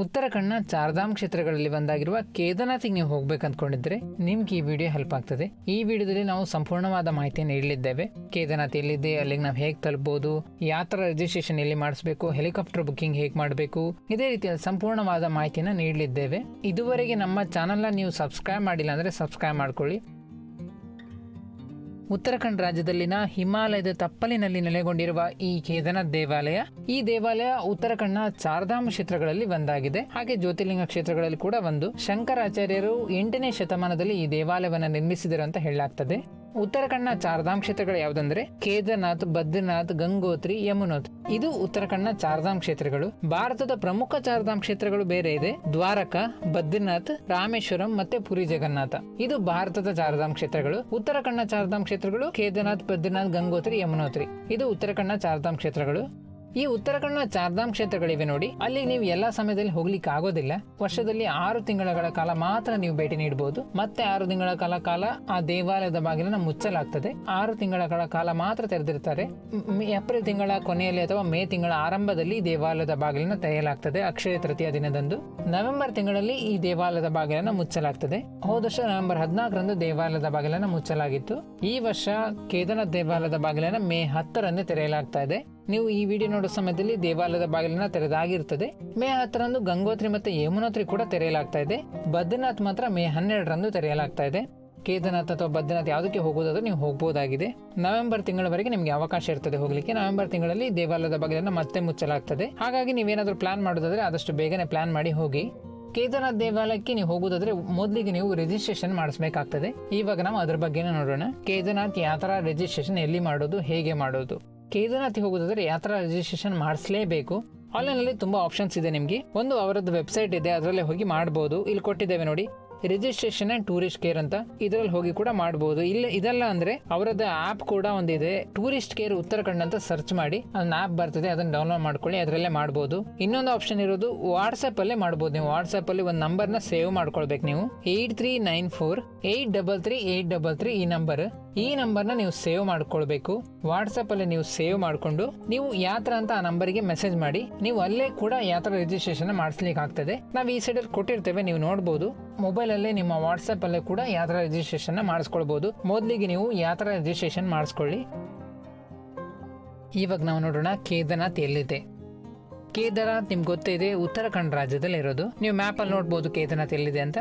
ಉತ್ತರಾಖಂಡ್ನ ಚಾರ್ಧಾಮ್ ಕ್ಷೇತ್ರಗಳಲ್ಲಿ ಒಂದಾಗಿರುವ ಕೇದಾರ್ನಾಥಿಗೆ ನೀವು ಹೋಗ್ಬೇಕು ಅಂದ್ಕೊಂಡಿದ್ರೆ ನಿಮ್ಗೆ ಈ ವಿಡಿಯೋ ಹೆಲ್ಪ್ ಆಗ್ತದೆ. ಈ ವಿಡಿಯೋದಲ್ಲಿ ನಾವು ಸಂಪೂರ್ಣವಾದ ಮಾಹಿತಿಯನ್ನು ನೀಡಲಿದ್ದೇವೆ. ಕೇದಾರ್ನಾಥ್ ಎಲ್ಲಿದೆ, ಅಲ್ಲಿಗೆ ನಾವು ಹೇಗೆ ತಲುಪಬಹುದು ಯಾತ್ರಾ ರಿಜಿಸ್ಟ್ರೇಷನ್ ಎಲ್ಲಿ ಮಾಡಿಸ್ಬೇಕು ಹೆಲಿಕಾಪ್ಟರ್ ಬುಕ್ಕಿಂಗ್ ಹೇಗೆ ಮಾಡಬೇಕು, ಇದೇ ರೀತಿಯ ಸಂಪೂರ್ಣವಾದ ಮಾಹಿತಿಯನ್ನು ನೀಡಲಿದ್ದೇವೆ. ಇದುವರೆಗೆ ನಮ್ಮ ಚಾನಲ್ನ ನೀವು ಸಬ್ಸ್ಕ್ರೈಬ್ ಮಾಡಿಲ್ಲ ಅಂದ್ರೆ ಸಬ್ಸ್ಕ್ರೈಬ್ ಮಾಡ್ಕೊಳ್ಳಿ. ಉತ್ತರಾಖಂಡ್ ರಾಜ್ಯದಲ್ಲಿನ ಹಿಮಾಲಯದ ತಪ್ಪಲಿನಲ್ಲಿ ನೆಲೆಗೊಂಡಿರುವ ಈ ಕೇದಾರನಾಥ್ ದೇವಾಲಯ, ಈ ದೇವಾಲಯ ಉತ್ತರಾಖಂಡ್ನ ಚಾರ್ಧಾಮ್ ಕ್ಷೇತ್ರಗಳಲ್ಲಿ ಒಂದಾಗಿದೆ. ಹಾಗೆ ಜ್ಯೋತಿರ್ಲಿಂಗ ಕ್ಷೇತ್ರಗಳಲ್ಲಿ ಕೂಡ ಒಂದು. ಶಂಕರಾಚಾರ್ಯರು ಎಂಟನೇ ಶತಮಾನದಲ್ಲಿ ಈ ದೇವಾಲಯವನ್ನು ನಿರ್ಮಿಸಿದರು ಅಂತ ಹೇಳಲಾಗ್ತದೆ. ಉತ್ತರಾಖಂಡ್ನ ಚಾರ್ಧಾಮ್ ಕ್ಷೇತ್ರಗಳು ಯಾವುದಂದ್ರೆ ಕೇದಾರನಾಥ್, ಬದ್ರಿನಾಥ್, ಗಂಗೋತ್ರಿ ಯಮುನೋತ್ ಇದು ಉತ್ತರಾಖಂಡ್ನ ಚಾರ್ಧಾಮ್ ಕ್ಷೇತ್ರಗಳು. ಭಾರತದ ಪ್ರಮುಖ ಚಾರ್ಧಾಮ್ ಕ್ಷೇತ್ರಗಳು ಬೇರೆ ಇದೆ. ದ್ವಾರಕಾ, ಬದ್ರಿನಾಥ್, ರಾಮೇಶ್ವರಂ ಮತ್ತೆ ಪುರಿ ಜಗನ್ನಾಥ. ಇದು ಭಾರತದ ಚಾರ್ಧಾಮ್ ಕ್ಷೇತ್ರಗಳು. ಉತ್ತರಾಖಂಡ್ನ ಚಾರ್ಧಾಮ್ ಕ್ಷೇತ್ರಗಳು ಕೇದಾರನಾಥ್, ಬದ್ರಿನಾಥ್, ಗಂಗೋತ್ರಿ, ಯಮುನೋತ್ರಿ. ಇದು ಉತ್ತರಾಖಂಡ್ನ ಚಾರ್ಧಾಮ್ ಕ್ಷೇತ್ರಗಳು. ಈ ಉತ್ತರಾಖಂಡ್ನ ಚಾರ್ಧಾಮ್ ಕ್ಷೇತ್ರಗಳಿವೆ ನೋಡಿ. ಅಲ್ಲಿ ನೀವು ಎಲ್ಲಾ ಸಮಯದಲ್ಲಿ ಹೋಗ್ಲಿಕ್ಕೆ ಆಗೋದಿಲ್ಲ. ವರ್ಷದಲ್ಲಿ ಆರು ತಿಂಗಳ ಕಾಲ ಮಾತ್ರ ನೀವು ಭೇಟಿ ನೀಡಬಹುದು ಮತ್ತೆ ಆರು ತಿಂಗಳ ಕಾಲ ಕಾಲ ಆ ದೇವಾಲಯದ ಬಾಗಿಲನ್ನ ಮುಚ್ಚಲಾಗ್ತದೆ. ಆರು ತಿಂಗಳ ಕಾಲ ಮಾತ್ರ ತೆರೆದಿರ್ತಾರೆ. ಏಪ್ರಿಲ್ ತಿಂಗಳ ಕೊನೆಯಲ್ಲಿ ಅಥವಾ ಮೇ ತಿಂಗಳ ಆರಂಭದಲ್ಲಿ ದೇವಾಲಯದ ಬಾಗಿಲನ್ನ ತೆರೆಯಲಾಗ್ತದೆ ಅಕ್ಷಯ ತೃತೀಯ ದಿನದಂದು. ನವೆಂಬರ್ ತಿಂಗಳಲ್ಲಿ ಈ ದೇವಾಲಯದ ಬಾಗಿಲನ್ನ ಮುಚ್ಚಲಾಗ್ತದೆ. ಹೋದ ವರ್ಷ ನವೆಂಬರ್ ಹದಿನಾಲ್ಕರಂದು ದೇವಾಲಯದ ಬಾಗಿಲನ್ನ ಮುಚ್ಚಲಾಗಿತ್ತು. ಈ ವರ್ಷ ಕೇದಾರನಾಥ್ ದೇವಾಲಯದ ಬಾಗಿಲನ್ನ ಮೇ ಹತ್ತರಂದು ತೆರೆಯಲಾಗ್ತಾ ಇದೆ. ನೀವು ಈ ವಿಡಿಯೋ ನೋಡೋ ಸಮಯದಲ್ಲಿ ದೇವಾಲಯದ ಬಾಗಿಲನ್ನ ತೆರೆದಾಗಿರ್ತದೆ ಮೇ ಹತ್ತರಂದು ಗಂಗೋತ್ರಿ ಮತ್ತೆ ಯಮುನೋತ್ರಿ ಕೂಡ ತೆರೆಯಲಾಗ್ತಾ ಇದೆ. ಬದ್ರಿನಾಥ್ ಮಾತ್ರ ಮೇ ಹನ್ನೆರಡರಂದು ತೆರೆಯಲಾಗ್ತಾ ಇದೆ. ಕೇದಾರನಾಥ್ ಅಥವಾ ಬದ್ರಿನಾಥ್ ಯಾವುದಕ್ಕೆ ಹೋಗೋದಾದ್ರೂ ನೀವು ಹೋಗಬಹುದಾಗಿದೆ ನವೆಂಬರ್ ತಿಂಗಳವರೆಗೆ ನಿಮಗೆ ಅವಕಾಶ ಇರ್ತದೆ ಹೋಗ್ಲಿಕ್ಕೆ. ನವೆಂಬರ್ ತಿಂಗಳಲ್ಲಿ ದೇವಾಲಯದ ಬಾಗಿಲನ್ನು ಮತ್ತೆ ಮುಚ್ಚಲಾಗ್ತದೆ. ಹಾಗಾಗಿ ನೀವೇನಾದರೂ ಪ್ಲಾನ್ ಮಾಡೋದಾದ್ರೆ ಆದಷ್ಟು ಬೇಗನೆ ಪ್ಲಾನ್ ಮಾಡಿ ಹೋಗಿ. ಕೇದಾರನಾಥ್ ದೇವಾಲಯಕ್ಕೆ ನೀವು ಹೋಗೋದಾದ್ರೆ ಮೊದಲಿಗೆ ನೀವು ರಿಜಿಸ್ಟ್ರೇಷನ್ ಮಾಡಿಸ್ಬೇಕಾಗ್ತದೆ. ಇವಾಗ ನಾವು ಅದ್ರ ಬಗ್ಗೆನೇ ನೋಡೋಣ. ಕೇದಾರ್ನಾಥ್ ಯಾತ್ರಾ ರಿಜಿಸ್ಟ್ರೇಷನ್ ಎಲ್ಲಿ ಮಾಡೋದು, ಹೇಗೆ ಮಾಡೋದು? ಕೇದಾರ್ನಾಥ್ ಹೋಗೋದಾದ್ರೆ ಯಾತ್ರಾ ರಿಜಿಸ್ಟ್ರೇಷನ್ ಮಾಡಿಸ್ಲೇಬೇಕು? ಆನ್ಲೈನ್ ಅಲ್ಲಿ ತುಂಬಾ ಆಪ್ಷನ್ಸ್ ಇದೆ ನಿಮಗೆ. ಒಂದು, ಅವರದ್ದು ವೆಬ್ಸೈಟ್ ಇದೆ, ಅದರಲ್ಲೇ ಹೋಗಿ ಮಾಡಬಹುದು ಇಲ್ಲಿ ಕೊಟ್ಟಿದ್ದೇವೆ ನೋಡಿ ರಿಜಿಸ್ಟ್ರೇಷನ್ ಅಂಡ್ ಟೂರಿಸ್ಟ್ ಕೇರ್ ಅಂತ. ಇದರಲ್ಲಿ ಹೋಗಿ ಕೂಡ ಮಾಡಬಹುದು ಇಲ್ಲ, ಇದೆಲ್ಲ ಅಂದ್ರೆ ಅವರದ ಆಪ್ ಕೂಡ ಒಂದಿದೆ. ಟೂರಿಸ್ಟ್ ಕೇರ್ ಉತ್ತರಾಖಂಡ್ ಅಂತ ಸರ್ಚ್ ಮಾಡಿ ಅದನ್ನ ಆಪ್ ಬರ್ತದೆ, ಅದನ್ನ ಡೌನ್ಲೋಡ್ ಮಾಡ್ಕೊಳ್ಳಿ, ಅದರಲ್ಲೇ ಮಾಡಬಹುದು ಇನ್ನೊಂದು ಆಪ್ಷನ್ ಇರೋದು ವಾಟ್ಸ್ಆಪ್ ಅಲ್ಲೇ ಮಾಡಬಹುದು ನೀವು. ವಾಟ್ಸ್ಆಪ್ ಅಲ್ಲಿ ಒಂದು ನಂಬರ್ನ ಸೇವ್ ಮಾಡ್ಕೊಳ್ಬೇಕು ನೀವು. Eight three nine four eight double three eight double three ಈ ನಂಬರ್ ಈ ನಂಬರ್ನ ನೀವು ಸೇವ್ ಮಾಡ್ಕೊಳ್ಬೇಕು. ವಾಟ್ಸಪ್ಪಲ್ಲಿ ನೀವು ಸೇವ್ ಮಾಡಿಕೊಂಡು ನೀವು ಯಾತ್ರ ಅಂತ ಆ ನಂಬರ್ಗೆ ಮೆಸೇಜ್ ಮಾಡಿ. ನೀವು ಅಲ್ಲೇ ಕೂಡ ಯಾತ್ರ ರಿಜಿಸ್ಟ್ರೇಷನ್ ಮಾಡಿಸ್ಲಿಕ್ಕೆ ಆಗ್ತದೆ. ನಾವು ಈ ಸೈಡಲ್ಲಿ ಕೊಟ್ಟಿರ್ತೇವೆ, ನೀವು ನೋಡ್ಬೋದು. ಮೊಬೈಲ್ ಅಲ್ಲೇ ನಿಮ್ಮ ವಾಟ್ಸಪ್ ಅಲ್ಲೇ ಕೂಡ ಯಾತ್ರಾ ರಿಜಿಸ್ಟ್ರೇಷನ್ ಮಾಡಿಸ್ಕೊಳ್ಬಹುದು ಮೊದಲಿಗೆ ನೀವು ಯಾತ್ರಾ ರಿಜಿಸ್ಟ್ರೇಷನ್ ಮಾಡಿಸ್ಕೊಳ್ಳಿ. ಇವಾಗ ನಾವು ನೋಡೋಣ ಕೇದಾರನಾಥ್ ಎಲ್ಲಿದೆ. ಕೇದಾರನಾಥ್ ನಿಮ್ಗೆ ಗೊತ್ತಿದೆ ಉತ್ತರಾಖಂಡ್ ರಾಜ್ಯದಲ್ಲಿ ಇರೋದು ನೀವು ಮ್ಯಾಪ್ ಅಲ್ಲಿ ನೋಡ್ಬೋದು ಕೇದಾರ್ನಾಥ್ ಎಲ್ಲಿದೆ ಅಂತ.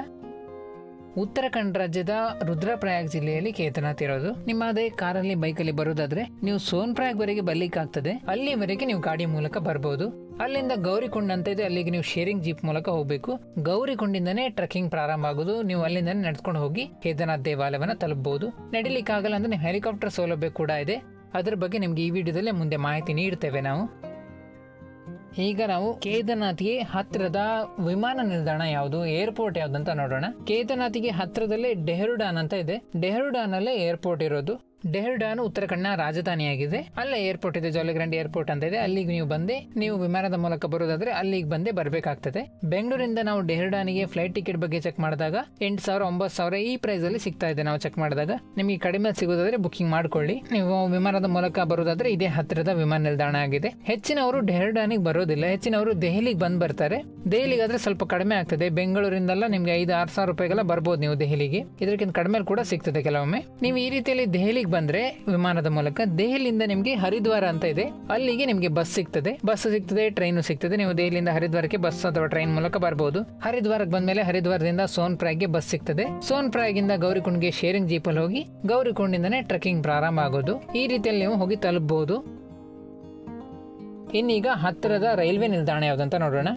ಉತ್ತರಾಖಂಡ್ ರಾಜ್ಯದ ರುದ್ರಪ್ರಯಾಗ್ ಜಿಲ್ಲೆಯಲ್ಲಿ ಕೇದಾರ್ನಾಥ್ ಇರೋದು. ನಿಮ್ಮ ಅದೇ ಕಾರಲ್ಲಿ, ಬೈಕಲ್ಲಿ ಬರೋದಾದ್ರೆ ನೀವು ಸೋನ್ಪ್ರಯಾಗ್ ವರೆಗೆ ಬರ್ಲಿಕ್ಕಾಗ್ತದೆ. ಅಲ್ಲಿವರೆಗೆ ನೀವು ಗಾಡಿ ಮೂಲಕ ಬರ್ಬೋದು. ಅಲ್ಲಿಂದ ಗೌರಿಕೊಂಡ್ ಅಂತ ಇದೆ, ಅಲ್ಲಿಗೆ ನೀವು ಶೇರಿಂಗ್ ಜೀಪ್ ಮೂಲಕ ಹೋಗ್ಬೇಕು. ಗೌರಿಕೊಂಡಿಂದನೇ ಟ್ರೆಕ್ಕಿಂಗ್ ಪ್ರಾರಂಭ ಆಗೋದು. ನೀವು ಅಲ್ಲಿಂದ ನಡ್ಕೊಂಡು ಹೋಗಿ ಕೇದಾರ್ನಾಥ್ ದೇವಾಲಯವನ್ನ ತಲುಪಬಹುದು ನಡಿಲಿಕ್ಕಾಗಲ್ಲ ಅಂದ್ರೆ ಹೆಲಿಕಾಪ್ಟರ್ ಸೌಲಭ್ಯ ಕೂಡ ಇದೆ. ಅದ್ರ ಬಗ್ಗೆ ನಿಮ್ಗೆ ಈ ವಿಡಿಯೋದಲ್ಲಿ ಮುಂದೆ ಮಾಹಿತಿ ನೀಡ್ತೇವೆ ನಾವು. ಈಗ ನಾವು ಕೇದಾರ್ನಾಥ್ಗೆ ಹತ್ತಿರದ ವಿಮಾನ ನಿಲ್ದಾಣ ಯಾವುದು? ಏರ್ಪೋರ್ಟ್ ಯಾವ್ದು ಅಂತ ನೋಡೋಣ. ಕೇದಾರ್ನಾಥ್ಗೆ ಹತ್ತಿರದಲ್ಲೇ ಡೆಹರುಡಾನ್ ಅಂತ ಇದೆ. ಡೆಹರುಡಾನ್ ಅಲ್ಲೇ ಏರ್ಪೋರ್ಟ್ ಇರೋದು. ಡೆಹ್ರುಡಾನ್ ಉತ್ತರಾಖಂಡ್ನ ರಾಜಧಾನಿಯಾಗಿದೆ. ಅಲ್ಲೇ ಏರ್ಪೋರ್ಟ್ ಇದೆ, ಜಾಲಿಗ್ರಾಂಡ್ ಏರ್ಪೋರ್ಟ್ ಅಂತ ಇದೆ. ಅಲ್ಲಿಗೆ ನೀವು ಬಂದೆ, ನೀವು ವಿಮಾನದ ಮೂಲಕ ಬರೋದಾದ್ರೆ ಅಲ್ಲಿಗೆ ಬಂದೇ ಬರಬೇಕಾಗ್ತದೆ. ಬೆಂಗಳೂರಿಂದ ನಾವು ಡೆಹರ್ಡಾನಿಗೆ ಫ್ಲೈಟ್ ಟಿಕೆಟ್ ಬಗ್ಗೆ ಚೆಕ್ ಮಾಡಿದಾಗ ಎಂಟು ಸಾವಿರ ಒಂಬತ್ತು ಸಾವಿರ ಈ ಪ್ರೈಸ್ ಅಲ್ಲಿ ಸಿಗ್ತಾ ಇದೆ ನಾವು ಚೆಕ್ ಮಾಡಿದಾಗ. ನಿಮಗೆ ಕಡಿಮೆ ಸಿಗೋದಾದ್ರೆ ಬುಕಿಂಗ್ ಮಾಡ್ಕೊಳ್ಳಿ. ನೀವು ವಿಮಾನದ ಮೂಲಕ ಬರೋದಾದ್ರೆ ಇದೇ ಹತ್ತಿರದ ವಿಮಾನ ನಿಲ್ದಾಣ ಆಗಿದೆ. ಹೆಚ್ಚಿನವರು ಡೆಹರ್ಡಾನಿಗೆ ಬರೋದಿಲ್ಲ. ಹೆಚ್ಚಿನವರು ದೆಹಲಿಗೆ ಬಂದ್ ಬರ್ತಾರೆ. ದೆಹಲಿಗೆ ಆದ್ರೆ ಸ್ವಲ್ಪ ಕಡಿಮೆ ಆಗ್ತದೆ. ಬೆಂಗಳೂರಿಂದಲ್ಲ ನಿಮ್ಗೆ ಐದು ಆರು ಸಾವಿರ ರೂಪಾಯಿಗೆಲ್ಲ ಬರ್ಬೋದು ನೀವು ದೆಹಲಿಗೆ. ಇದಕ್ಕಿಂತ ಕಡಿಮೆ ಕೂಡ ಸಿಗ್ತದೆ ಕೆಲವೊಮ್ಮೆ. ನೀವು ಈ ರೀತಿಯಲ್ಲಿ ದೆಹಲಿಗೆ ಬಂದ್ರೆ ವಿಮಾನದ ಮೂಲಕ ದೆಹಲಿಯಿಂದ ನಿಮ್ಗೆ ಹರಿದ್ವಾರ ಅಂತ ಇದೆ. ಅಲ್ಲಿಗೆ ನಿಮ್ಗೆ ಬಸ್ ಸಿಗ್ತದೆ. ಬಸ್ ಸಿಗ್ತದೆ, ಟ್ರೈನು ಸಿಗ್ತದೆ. ನೀವು ದೆಹಲಿಯಿಂದ ಹರಿದ್ವಾರಕ್ಕೆ ಬಸ್ ಅಥವಾ ಟ್ರೈನ್ ಮೂಲಕ ಬರಬಹುದು ಹರಿದ್ವಾರಕ್ಕೆ ಬಂದ್ಮೇಲೆ ಹರಿದ್ವಾರದಿಂದ ಸೋನ್ಗೆ ಬಸ್ ಸಿಗ್ತದೆ. ಸೋನ್ ಇಂದ ಗೌರಿಕುಂಡ್ಗೆ ಶೇರಿಂಗ್ ಜೀಪಲ್ಲಿ ಹೋಗಿ ಗೌರಿಕುಂಡಿಂದನೇ ಟ್ರೆಕ್ಕಿಂಗ್ ಪ್ರಾರಂಭ ಆಗೋದು. ಈ ರೀತಿಯಲ್ಲಿ ನೀವು ಹೋಗಿ ತಲುಪಬಹುದು ಇನ್ನೀಗ ಹತ್ತಿರದ ರೈಲ್ವೆ ನಿಲ್ದಾಣ ಯಾವುದಂತ ನೋಡೋಣ.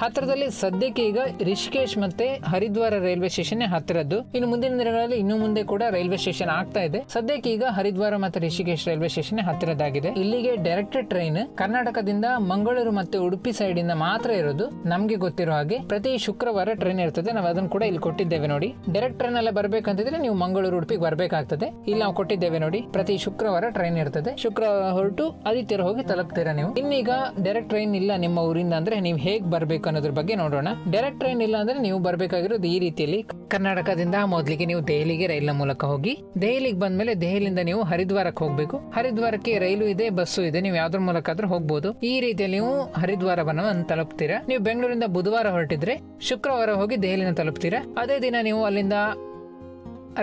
ಹತ್ತಿರದಲ್ಲಿ ಸದ್ಯಕ್ಕೆ ಈಗ ರಿಷಿಕೇಶ್ ಮತ್ತೆ ಹರಿದ್ವಾರ ರೈಲ್ವೆ ಸ್ಟೇಷನ್ ಹತ್ತಿರದ್ದು. ಇನ್ನು ಮುಂದಿನ ದಿನಗಳಲ್ಲಿ ಇನ್ನು ಮುಂದೆ ಕೂಡ ರೈಲ್ವೆ ಸ್ಟೇಷನ್ ಆಗ್ತಾ ಇದೆ. ಸದ್ಯಕ್ಕೆ ಈಗ ಹರಿದ್ವಾರ ಮತ್ತೆ ರಿಷಿಕೇಶ್ ರೈಲ್ವೆ ಸ್ಟೇಷನ್ ಹತ್ತಿರದಾಗಿದೆ ಇಲ್ಲಿಗೆ ಡೈರೆಕ್ಟ್ ಟ್ರೈನ್ ಕರ್ನಾಟಕದಿಂದ ಮಂಗಳೂರು ಮತ್ತೆ ಉಡುಪಿ ಸೈಡ್ ಇಂದ ಮಾತ್ರ ಇರೋದು ನಮ್ಗೆ ಗೊತ್ತಿರೋ ಹಾಗೆ. ಪ್ರತಿ ಶುಕ್ರವಾರ ಟ್ರೈನ್ ಇರ್ತದೆ. ನಾವು ಅದನ್ನು ಕೂಡ ಇಲ್ಲಿ ಕೊಟ್ಟಿದ್ದೇವೆ ನೋಡಿ. ಡೈರೆಕ್ಟ್ ಟ್ರೈನ್ ಎಲ್ಲ ಬರ್ಬೇಕಂತಿದ್ರೆ ನೀವು ಮಂಗಳೂರು, ಉಡುಪಿಗೆ ಬರಬೇಕಾಗ್ತದೆ. ಇಲ್ಲಿ ನಾವು ಕೊಟ್ಟಿದ್ದೇವೆ ನೋಡಿ. ಪ್ರತಿ ಶುಕ್ರವಾರ ಟ್ರೈನ್ ಇರ್ತದೆ. ಶುಕ್ರವಾರ ಹೊರಟು ಆದಿತ್ಯರ ಹೋಗಿ ತಲುಪ್ತೀರಾ ನೀವು? ಇನ್ನೀಗ ಡೈರೆಕ್ಟ್ ಟ್ರೈನ್ ಇಲ್ಲ ನಿಮ್ಮ ಊರಿಂದ ಅಂದ್ರೆ ನೀವು ಹೇಗ್ ಬರ್ಬೇಕು? ಹೋಗ್ಬೇಕು ಅನ್ನೋದ್ರ ಬಗ್ಗೆ ನೋಡೋಣ. ಡೈರೆಕ್ಟ್ ಟ್ರೈನ್ ಇಲ್ಲ ಅಂದ್ರೆ ನೀವು ಬರಬೇಕಾಗಿರೋದು ಈ ರೀತಿಯಲ್ಲಿ ಕರ್ನಾಟಕದಿಂದ ಮೊದಲಿಗೆ ನೀವು ದೆಹಲಿಗೆ ರೈಲಿನ ಮೂಲಕ ಹೋಗಿ, ದೆಹಲಿಗೆ ಬಂದ್ಮೇಲೆ ದೆಹಲಿಯಿಂದ ನೀವು ಹರಿದ್ವಾರಕ್ಕೆ ಹೋಗ್ಬೇಕು. ಹರಿದ್ವಾರಕ್ಕೆ ರೈಲು ಇದೆ, ಬಸ್ಸು ಇದೆ, ನೀವು ಯಾವ್ದ್ರ ಮೂಲಕ ಆದ್ರೂ ಹೋಗ್ಬೋದು. ಈ ರೀತಿಯಲ್ಲಿ ನೀವು ಹರಿದ್ವಾರವನ್ನ ತಲುಪ್ತೀರಾ. ನೀವು ಬೆಂಗಳೂರಿಂದ ಬುಧವಾರ ಹೊರಟಿದ್ರೆ ಶುಕ್ರವಾರ ಹೋಗಿ ದೆಹಲಿನ ತಲುಪ್ತೀರಾ. ಅದೇ ದಿನ ನೀವು ಅಲ್ಲಿಂದ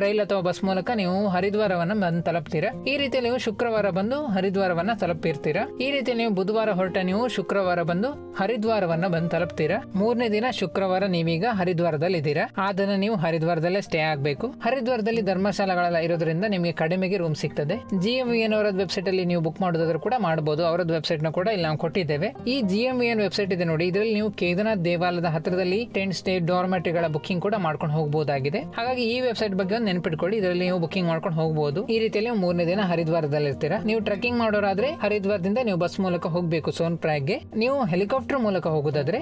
ರೈಲ್ ಅಥವಾ ಬಸ್ ಮೂಲಕ ನೀವು ಹರಿದ್ವಾರವನ್ನ ಬಂದು ತಲುಪ್ತೀರಾ? ಈ ರೀತಿಯಲ್ಲಿ ನೀವು ಶುಕ್ರವಾರ ಬಂದು ಹರಿದ್ವಾರವನ್ನ ತಲುಪಿರ್ತೀರಾ ಈ ರೀತಿ ನೀವು ಬುಧವಾರ ಹೊರಟ ನೀವು ಶುಕ್ರವಾರ ಬಂದು ಹರಿದ್ವಾರವನ್ನ ಬಂದು ತಲುಪ್ತೀರಾ? ಮೂರನೇ ದಿನ ಶುಕ್ರವಾರ ನೀವೀಗ ಹರಿದ್ವಾರದಲ್ಲಿ ಇದ್ದೀರಾ ಆ ದಿನ ನೀವು ಹರಿದ್ವಾರದಲ್ಲೇ ಸ್ಟೇ ಆಗಬೇಕು. ಹರಿದ್ವಾರದಲ್ಲಿ ಧರ್ಮಶಾಲೆಗಳೆಲ್ಲ ಇರೋದ್ರಿಂದ ನಿಮಗೆ ಕಡಿಮೆಗೆ ರೂಮ್ ಸಿಗ್ತದೆ. ಜಿ ಎಂ ಎನ್ ಅವರ ವೆಬ್ಸೈಟ್ ಅಲ್ಲಿ ನೀವು ಬುಕ್ ಮಾಡೋದಾದ್ರೂ ಕೂಡ ಮಾಡಬಹುದು ಅವರದ್ದು ವೆಬ್ಸೈಟ್ನ ಕೂಡ ಇಲ್ಲಿ ನಾವು ಕೊಟ್ಟಿದ್ದೇವೆ. ಈ ಜಿ ಎಂ ಎನ್ ವೆಬ್ಸೈಟ್ ಇದೆ ನೋಡಿ, ಇದರಲ್ಲಿ ನೀವು ಕೇದಾರ್ನಾಥ್ ದೇವಾಲಯದ ಹತ್ತಿರದಲ್ಲಿ ಟೆಂಟ್ ಸ್ಟೇ ಡಾರ್ಮೆಟ್ರಿಗಳ ಬುಕ್ಕಿಂಗ್ ಕೂಡ ಮಾಡ್ಕೊಂಡು ಹೋಗಬಹುದಾಗಿದೆ ಹಾಗಾಗಿ ಈ ವೆಬ್ಸೈಟ್ ಬಗ್ಗೆ ನೆನ್ಪಿಟ್ಕೊಳ್ಳಿ. ಇದರಲ್ಲಿ ನೀವು ಬುಕಿಂಗ್ ಮಾಡ್ಕೊಂಡು ಹೋಗಬಹುದು ಈ ರೀತಿಯಲ್ಲಿ ಮೂರನೇ ದಿನ ಹರಿದ್ವಾರದಲ್ಲಿ ಇರ್ತೀರಾ ನೀವು ಟ್ರೆಕಿಂಗ್ ಮಾಡೋರಾದ್ರೆ ಹರಿದ್ವಾರದಿಂದ ನೀವು ಬಸ್ ಮೂಲಕ ಹೋಗಬೇಕು ಸೋನ್ ಪ್ರಾಗ್ಗೆ ನೀವು ಹೆಲಿಕಾಪ್ಟರ್ ಮೂಲಕ ಹೋಗೋದಾದ್ರೆ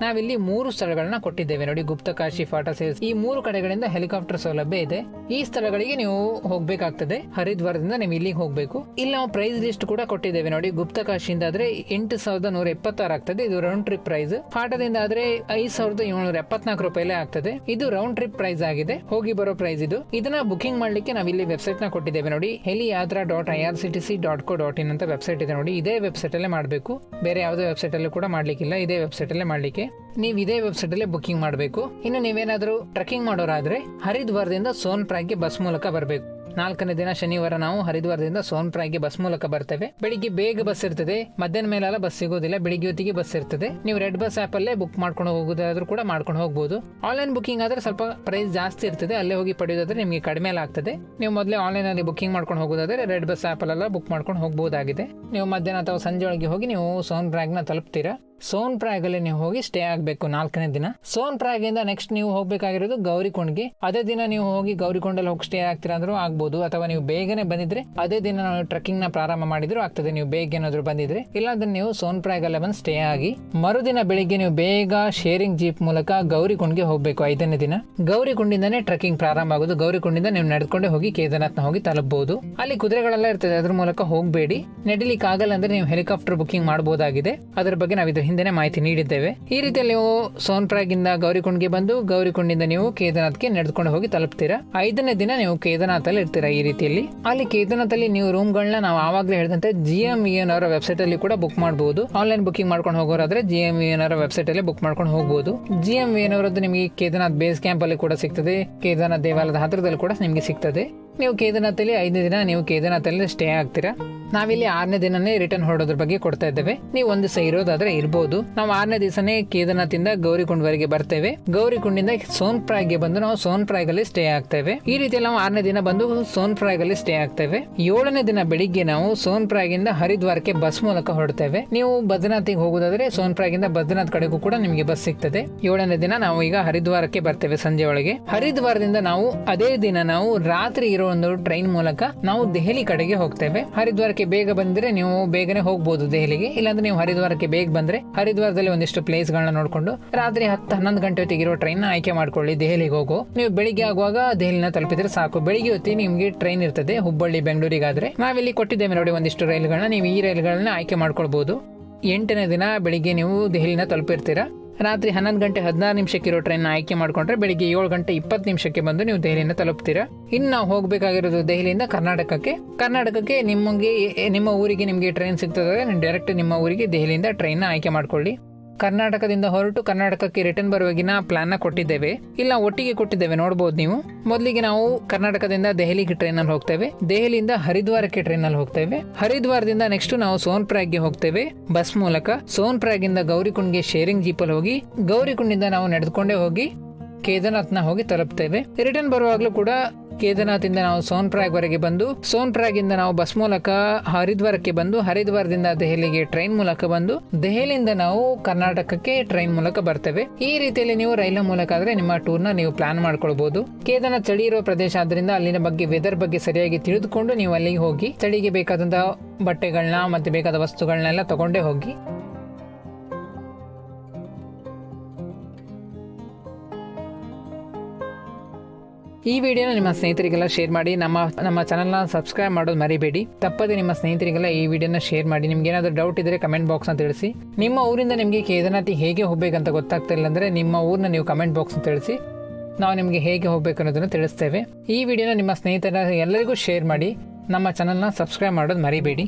ನಾವಿಲ್ಲಿ ಮೂರು ಸ್ಥಳಗಳನ್ನ ಕೊಟ್ಟಿದ್ದೇವೆ. ನೋಡಿ ಗುಪ್ತಕಾಶಿ ಫಾಟಾ ಸೇಲ್ಸ್ ಈ ಮೂರು ಕಡೆಗಳಿಂದ ಹೆಲಿಕಾಪ್ಟರ್ ಸೌಲಭ್ಯ ಇದೆ. ಈ ಸ್ಥಳಗಳಿಗೆ ನೀವು ಹೋಗ್ಬೇಕಾಗ್ತದೆ. ಹರಿದ್ವಾರದಿಂದ ನೀವು ಇಲ್ಲಿಗೆ ಹೋಗ್ಬೇಕು. ಇಲ್ಲಿ ನಾವು ಪ್ರೈಸ್ ಲಿಸ್ಟ್ ಕೂಡ ಕೊಟ್ಟಿದ್ದೇವೆ. ನೋಡಿ ಗುಪ್ತಕಾಶಿಯಿಂದ ಆದ್ರೆ ಎಂಟು ಸಾವಿರದ ನೂರ ಎಪ್ಪತ್ತಾರು ಆಗ್ತದೆ. ಇದು ರೌಂಡ್ ಟ್ರಿಪ್ ಪ್ರೈಸ್ ಫಾಟದಿಂದ ಆದ್ರೆ ಐದು ಸಾವಿರದ ಏಳ್ನೂರ ಎಪ್ಪತ್ನಾಲ್ಕು ರೂಪಾಯಿಲೇ ಆಗ್ತದೆ. ಇದು ರೌಂಡ್ ಟ್ರಿಪ್ ಪ್ರೈಸ್ ಆಗಿದೆ. ಹೋಗಿ ಬರೋ ಪ್ರೈಸ್ ಇದು. ಇದನ್ನ ಬುಕಿಂಗ್ ಮಾಡ್ಲಿಕ್ಕೆ ನಾವು ಇಲ್ಲಿ ವೆಬ್ಸೈಟ್ನ ಕೊಟ್ಟಿದ್ದೇವೆ. ನೋಡಿ heli yatra dot I R C T C dot co dot in ಅಂತ ವೆಬ್ಸೈಟ್ ಇದೆ. ನೋಡಿ, ಇದೇ ವೆಬ್ಸೈಟ್ ಅಲ್ಲೇ ಮಾಡಬೇಕು. ಬೇರೆ ಯಾವುದೇ ವೆಬ್ಸೈಟ್ ಅಲ್ಲೂ ಕೂಡ ಮಾಡ್ಲಿಕ್ಕಿಲ್ಲ. ಇದೇ ವೆಬ್ಸೈಟ್ ಅಲ್ಲೇ ಮಾಡ್ಲಿಕ್ಕೆ. ನೀವು ಇದೇ ವೆಬ್ಸೈಟ್ ಅಲ್ಲಿ ಬುಕಿಂಗ್ ಮಾಡಬೇಕು. ಇನ್ನು ನೀವೇನಾದ್ರೂ ಟ್ರೆಕಿಂಗ್ ಮಾಡೋರಾದ್ರೆ ಹರಿದ್ವಾರದಿಂದ ಸೋನ್ಗೆ ಬಸ್ ಮೂಲಕ ಬರಬೇಕು. ನಾಲ್ಕನೇ ದಿನ ಶನಿವಾರ ನಾವು ಹರಿದ್ವಾರದಿಂದ ಸೋನ್ಗೆ ಬಸ್ ಮೂಲಕ ಬರ್ತೇವೆ. ಬೆಳಿಗ್ಗೆ ಬೇಗ ಬಸ್ ಇರ್ತದೆ. ಮಧ್ಯಾಹ್ನ ಮೇಲೆಲ್ಲ ಬಸ್ ಸಿಗೋದಿಲ್ಲ. ಬೆಳಿಗ್ಗೆ ಹೊತ್ತಿಗೆ ಬಸ್ ಇರ್ತದೆ. ನೀವು ರೆಡ್ ಬಸ್ ಆಪ್ ಅಲ್ಲೇ ಬುಕ್ ಮಾಡ್ಕೊಂಡು ಹೋಗೋದಾದ್ರೂ ಕೂಡ ಮಾಡ್ಕೊಂಡು ಹೋಗಬಹುದು ಆನ್ಲೈನ್ ಬುಕಿಂಗ್ ಆದ್ರೆ ಸ್ವಲ್ಪ ಪ್ರೈಸ್ ಜಾಸ್ತಿ ಇರ್ತದೆ. ಅಲ್ಲೇ ಹೋಗಿ ಪಡೆಯೋದಾದ್ರೆ ನಿಮಗೆ ಕಡಿಮೆ ಆಗ್ತದೆ. ನೀವು ಮೊದಲೇ ಆನ್ಲೈನ್ ಅಲ್ಲಿ ಬುಕಿಂಗ್ ಮಾಡ್ಕೊಂಡು ಹೋಗೋದಾದ್ರೆ ರೆಡ್ ಬಸ್ ಆಪ್ ಅಲ್ಲೆಲ್ಲ ಬುಕ್ ಮಾಡ್ಕೊಂಡು ಹೋಗಬಹುದಾಗಿದೆ ನೀವು ಮಧ್ಯಾಹ್ನ ಅಥವಾ ಸಂಜೆ ಒಳಗೆ ಹೋಗಿ ನೀವು ಸೋನ್ನ ತಲುಪ್ತೀರಾ? ಸೋನ್ ಅಲ್ಲಿ ನೀವು ಹೋಗಿ ಸ್ಟೇ ಆಗಬೇಕು ನಾಲ್ಕನೇ ದಿನ. ಸೋನ್ ಇಂದ ನೆಕ್ಸ್ಟ್ ನೀವು ಹೋಗ್ಬೇಕಾಗಿರೋದು ಗೌರಿಕೊಂಡ್ಗೆ ಅದೇ ದಿನ ನೀವು ಹೋಗಿ ಗೌರಿಕೊಂಡಲ್ಲಿ ಹೋಗಿ ಸ್ಟೇ ಆಗ್ತೀರಾ ಅಂದ್ರೂ ಆಗ್ಬೋದು, ಅಥವಾ ನೀವು ಬೇಗನೆ ಬಂದಿದ್ರೆ ಅದೇ ದಿನ ನಾವು ಟ್ರೆಕ್ಕಿಂಗ್ನ ಪ್ರಾರಂಭ ಮಾಡಿದ್ರು ಆಗ್ತದೆ, ನೀವು ಬೇಗ ಏನಾದ್ರು ಬಂದಿದ್ರೆ. ಇಲ್ಲಾಂದ್ರೆ ನೀವು ಸೋನ್ ಅಲ್ಲೇ ಬಂದು ಸ್ಟೇ ಆಗಿ, ಮರುದಿನ ಬೆಳಿಗ್ಗೆ ನೀವು ಬೇಗ ಶೇರಿಂಗ್ ಜೀಪ್ ಮೂಲಕ ಗೌರಿಕೊಂಡ್ಗೆ ಹೋಗ್ಬೇಕು ಐದನೇ ದಿನ. ಗೌರಿಕೊಂಡಿಂದನೇ ಟ್ರೆಕ್ಕಿಂಗ್ ಪ್ರಾರಂಭ ಆಗೋದು. ಗೌರಿಕೊಂಡಿಂದ ನೀವು ನಡ್ಕೊಂಡೆ ಹೋಗಿ ಕೇದಾರ್ನಾಥ್ನ ಹೋಗಿ ತಲುಪಬಹುದು ಅಲ್ಲಿ ಕುದುರೆಗಳೆಲ್ಲ ಇರ್ತದೆ, ಅದ್ರ ಮೂಲಕ ಹೋಗಬೇಡಿ. ನಡಿಲಿಕ್ಕೆ ಆಗಲ್ಲ ಅಂದ್ರೆ ನೀವು ಹೆಲಿಕಾಪ್ಟರ್ ಬುಕ್ಕಿಂಗ್ ಮಾಡಬಹುದಾಗಿದೆ ಅದರ ಬಗ್ಗೆ ನಾವು ಹಿಂದೆನೆ ಮಾಹಿತಿ ನೀಡಿದ್ದೇವೆ. ಈ ರೀತಿಯಲ್ಲಿ ನೀವು ಸೋನ್ಪ್ರಾಗ್ ಇಂದ ಗೌರಿಕೊಂಡ್ಗೆ ಬಂದು ಗೌರಿಕುಂಡಿಂದ ನೀವು ಕೇದಾರ್ನಾಥ್ಗೆ ನಡೆದುಕೊಂಡು ಹೋಗಿ ತಲುಪ್ತೀರಾ? ಐದನೇ ದಿನ ನೀವು ಕೇದಾರ್ನಾಥ್ ಅಲ್ಲಿ ಇರ್ತೀರಾ ಈ ರೀತಿಯಲ್ಲಿ? ಅಲ್ಲಿ ಕೇದಾರ್ನಾಥ್ ಅಲ್ಲಿ ನೀವು ರೂಮ್ ಗಳನ್ನ ನಾವು ಆವಾಗಲೇ ಹೇಳಿದಂತೆ ಜಿ ಎಂ ಎನ್ ಅವರ ವೆಬ್ಸೈಟ್ ಅಲ್ಲಿ ಕೂಡ ಬುಕ್ ಮಾಡಬಹುದು ಆನ್ಲೈನ್ ಬುಕಿಂಗ್ ಮಾಡ್ಕೊಂಡು ಹೋಗೋರಾದ್ರೆ ಜಿ ಎಂ ಎನ್ ಅವರ ವೆಬ್ಸೈಟ್ ಅಲ್ಲಿ ಬುಕ್ ಮಾಡ್ಕೊಂಡು ಹೋಗಬಹುದು ಜಿ ಎಂ ಎನ್ ಅವರದ್ದು ನಿಮಗೆ ಕೇದಾರ್ನಾಥ್ ಬೇಸ್ ಕ್ಯಾಂಪ್ ಅಲ್ಲಿ ಕೂಡ ಸಿಗ್ತದೆ. ಕೇದಾರ್ನಾಥ್ ದೇವಾಲಯದ ಹತ್ತಿರದಲ್ಲಿ ಕೂಡ ನಿಮಗೆ ಸಿಗ್ತದೆ. ನೀವು ಕೇದಾರನಾಥಲ್ಲಿ ಐದನೇ ದಿನ, ನೀವು ಕೇದಾರನಾಥಲ್ಲಿ ಸ್ಟೇ ಆಗ್ತೀರಾ? ನಾವಿಲ್ಲಿ ಆರನೇ ದಿನನೇ ರಿಟರ್ನ್ ಹೊರಡೋದ್ರ ಬಗ್ಗೆ ಕೊಡ್ತಾ ಇದ್ದೇವೆ. ನೀವು ಒಂದು ದಿವಸ ಇರೋದಾದ್ರೆ ಇರ್ಬೋದು. ನಾವು ಆರನೇ ದಿವಸನೇ ಕೇದಾರ್ನಾಥಿಂದ ಗೌರಿಕುಂಡ್ವರೆಗೆ ಬರ್ತೇವೆ. ಗೌರಿಕುಂಡಿಂದ ಸೋನ್ಗೆ ಬಂದು ನಾವು ಸೋನ್ ಅಲ್ಲಿ ಸ್ಟೇ ಆಗ್ತೇವೆ. ಈ ರೀತಿಯಲ್ಲಿ ನಾವು ಆರನೇ ದಿನ ಬಂದು ಸೋನ್ ಅಲ್ಲಿ ಸ್ಟೇ ಆಗ್ತೇವೆ. ಏಳನೇ ದಿನ ಬೆಳಿಗ್ಗೆ ನಾವು ಸೋನ್ ಇಂದ ಹರಿದ್ವಾರಕ್ಕೆ ಬಸ್ ಮೂಲಕ ಹೊರಡ್ತೇವೆ. ನೀವು ಬದ್ರಿನಾಥಿಗೆ ಹೋಗೋದಾದ್ರೆ ಸೋನ್ ಇಂದ ಬದ್ರನಾಥ್ ಕಡೆಗೂ ಕೂಡ ನಿಮಗೆ ಬಸ್ ಸಿಗ್ತದೆ. ಏಳನೇ ದಿನ ನಾವು ಈಗ ಹರಿದ್ವಾರಕ್ಕೆ ಬರ್ತೇವೆ ಸಂಜೆ ಒಳಗೆ. ಹರಿದ್ವಾರದಿಂದ ನಾವು ಅದೇ ದಿನ ನಾವು ರಾತ್ರಿ ಇರೋ ಒಂದು ಟ್ರೈನ್ ಮೂಲಕ ನಾವು ದೆಹಲಿ ಕಡೆಗೆ ಹೋಗ್ತೇವೆ. ಹರಿದ್ವಾರಕ್ಕೆ ಬೇಗ ಬಂದ್ರೆ ನೀವು ಬೇಗನೆ ಹೋಗ್ಬೋದು ದೆಹಲಿಗೆ. ಇಲ್ಲಾಂದ್ರೆ ನೀವು ಹರಿದ್ವಾರಕ್ಕೆ ಬೇಗ ಬಂದ್ರೆ ಹರಿದ್ವಾರದಲ್ಲಿ ಒಂದಿಷ್ಟು ಪ್ಲೇಸ್ ಗಳನ್ನ ನೋಡ್ಕೊಂಡು ರಾತ್ರಿ ಹತ್ತು ಹನ್ನೊಂದು ಗಂಟೆ ಹೊತ್ತಿಗೆ ಇರೋ ಟ್ರೈನ್ ಆಯ್ಕೆ ಮಾಡ್ಕೊಳ್ಳಿ ದೆಹಲಿಗೆ ಹೋಗೋ. ನೀವು ಬೆಳಿಗ್ಗೆ ಆಗುವಾಗ ದೆಹಲಿನ ತಲುಪಿದ್ರೆ ಸಾಕು. ಬೆಳಿಗ್ಗೆ ಹೊತ್ತಿ ನಿಮ್ಗೆ ಟ್ರೈನ್ ಇರ್ತದೆ, ಹುಬ್ಬಳ್ಳಿ, ಬೆಂಗಳೂರಿಗಾದ್ರೆ. ನಾವಿಲ್ಲಿ ಕೊಟ್ಟಿದ್ದೇವೆ ನೋಡಿ ಒಂದಿಷ್ಟು ರೈಲ್ಗಳನ್ನ ನೀವು ಈ ರೈಲ್ಗಳನ್ನ ಆಯ್ಕೆ ಮಾಡ್ಕೊಳ್ಬಹುದು ಎಂಟನೇ ದಿನ ಬೆಳಿಗ್ಗೆ ನೀವು ದೆಹಲಿನ ತಲುಪಿರ್ತೀರಾ. ರಾತ್ರಿ ಹನ್ನೊಂದು ಗಂಟೆ ಹದಿನಾರು ನಿಮಿಷಕ್ಕೆ ಇರೋ ಟ್ರೈನ್ ಆಯ್ಕೆ ಮಾಡಿಕೊಂಡ್ರೆ ಬೆಳಿಗ್ಗೆ ಏಳು ಗಂಟೆ ಇಪ್ಪತ್ತು ನಿಮಿಷಕ್ಕೆ ಬಂದು ನೀವು ದೆಹಲಿಯಿಂದ ತಲುಪ್ತೀರಾ? ಇನ್ನು ನಾವು ಹೋಗಬೇಕಾಗಿರೋದು ದೆಹಲಿಯಿಂದ ಕರ್ನಾಟಕಕ್ಕೆ. ಕರ್ನಾಟಕಕ್ಕೆ ನಿಮಗೆ, ನಿಮ್ಮ ಊರಿಗೆ ನಿಮಗೆ ಟ್ರೈನ್ ಸಿಗ್ತದೆ ಡೈರೆಕ್ಟ್ ನಿಮ್ಮ ಊರಿಗೆ ದೆಹಲಿಯಿಂದ ಟ್ರೈನ್ ಆಯ್ಕೆ ಮಾಡ್ಕೊಳ್ಳಿ. ಕರ್ನಾಟಕದಿಂದ ಹೊರಟು ಕರ್ನಾಟಕಕ್ಕೆ ರಿಟರ್ನ್ ಬರುವಾಗಿನ ಪ್ಲಾನ್ನ ಕೊಟ್ಟಿದ್ದೇವೆ. ಇಲ್ಲ, ಒಟ್ಟಿಗೆ ಕೊಟ್ಟಿದ್ದೇವೆ. ನೋಡಬಹುದು ನೀವು. ಮೊದಲಿಗೆ ನಾವು ಕರ್ನಾಟಕದಿಂದ ದೆಹಲಿಗೆ ಟ್ರೈನ್ ಅಲ್ಲಿ ಹೋಗ್ತೇವೆ. ದೆಹಲಿಯಿಂದ ಹರಿದ್ವಾರಕ್ಕೆ ಟ್ರೈನ್ ಅಲ್ಲಿ ಹೋಗ್ತೇವೆ. ಹರಿದ್ವಾರದಿಂದ ನೆಕ್ಸ್ಟ್ ನಾವು ಸೋನ್ಗೆ ಹೋಗ್ತೇವೆ. ಬಸ್ ಮೂಲಕ ಸೋನ್ಗೆ ಗೌರಿಕುಂಡ್ಗೆ ಶೇರಿಂಗ್ ಜೀಪಲ್ಲಿ ಹೋಗಿ, ಗೌರಿಕುಂಡಿಂದ ನಾವು ನಡೆದುಕೊಂಡೇ ಹೋಗಿ ಕೇದಾರ್ನಾಥ್ನ ಹೋಗಿ ತಲುಪ್ತೇವೆ. ರಿಟರ್ನ್ ಬರುವಾಗಲೂ ಕೂಡ ಕೇದಾರ್ನಾಥಿಂದ ನಾವು ಸೋನ್ಪ್ರಾಗ್ ವರೆಗೆ ಬಂದು ಸೋನ್ಪ್ರಾಗ್ ಇಂದ ನಾವು ಬಸ್ ಮೂಲಕ ಹರಿದ್ವಾರಕ್ಕೆ ಬಂದು, ಹರಿದ್ವಾರದಿಂದ ದೆಹಲಿಗೆ ಟ್ರೈನ್ ಮೂಲಕ ಬಂದು, ದೆಹಲಿಯಿಂದ ನಾವು ಕರ್ನಾಟಕಕ್ಕೆ ಟ್ರೈನ್ ಮೂಲಕ ಬರ್ತೇವೆ. ಈ ರೀತಿಯಲ್ಲಿ ನೀವು ರೈಲು ಮೂಲಕ ಆದ್ರೆ ನಿಮ್ಮ ಟೂರ್ನ ನೀವು ಪ್ಲಾನ್ ಮಾಡ್ಕೊಳ್ಬಹುದು ಕೇದಾರ್ನಾಥ್ ಚಳಿ ಇರುವ ಪ್ರದೇಶ ಆದ್ರಿಂದ ಅಲ್ಲಿನ ಬಗ್ಗೆ ವೆದರ್ ಬಗ್ಗೆ ಸರಿಯಾಗಿ ತಿಳಿದುಕೊಂಡು ನೀವು ಅಲ್ಲಿಗೆ ಹೋಗಿ, ಚಳಿಗೆ ಬೇಕಾದಂತಹ ಬಟ್ಟೆಗಳನ್ನ ಮತ್ತೆ ಬೇಕಾದ ವಸ್ತುಗಳನ್ನೆಲ್ಲ ತಗೊಂಡೇ ಹೋಗಿ. ಈ ವಿಡಿಯೋನ ನಿಮ್ಮ ಸ್ನೇಹಿತರಿಗೆಲ್ಲ ಶೇರ್ ಮಾಡಿ, ನಮ್ಮ ನಮ್ಮ ಚಾನಲ್ನ ಸಬ್ಸ್ಕ್ರೈಬ್ ಮಾಡೋದು ಮರಿಬೇಡಿ. ತಪ್ಪದೆ ನಿಮ್ಮ ಸ್ನೇಹಿತರಿಗೆಲ್ಲ ಈ ವಿಡಿಯೋನ ಶೇರ್ ಮಾಡಿ, ನಿಮ್ಗೆ ಏನಾದರೂ ಡೌಟ್ ಇದ್ದರೆ ಕಮೆಂಟ್ ಬಾಕ್ಸ್ನ ತಿಳಿಸಿ. ನಿಮ್ಮ ಊರಿಂದ ನಿಮಗೆ ಕೇದಾರನಾಥಿ ಹೇಗೆ ಹೋಗ್ಬೇಕಂತ ಗೊತ್ತಾಗ್ತಿಲ್ಲ ಅಂದರೆ ನಿಮ್ಮ ಊರನ್ನ ನೀವು ಕಮೆಂಟ್ ಬಾಕ್ಸ್ನ ತಿಳಿಸಿ. ನಾವು ನಿಮಗೆ ಹೇಗೆ ಹೋಗಬೇಕು ಅನ್ನೋದನ್ನು ತಿಳಿಸ್ತೇವೆ. ಈ ವಿಡಿಯೋನ ನಿಮ್ಮ ಸ್ನೇಹಿತರ ಎಲ್ಲರಿಗೂ ಶೇರ್ ಮಾಡಿ, ನಮ್ಮ ಚಾನಲ್ನ ಸಬ್ಸ್ಕ್ರೈಬ್ ಮಾಡೋದು ಮರಿಬೇಡಿ.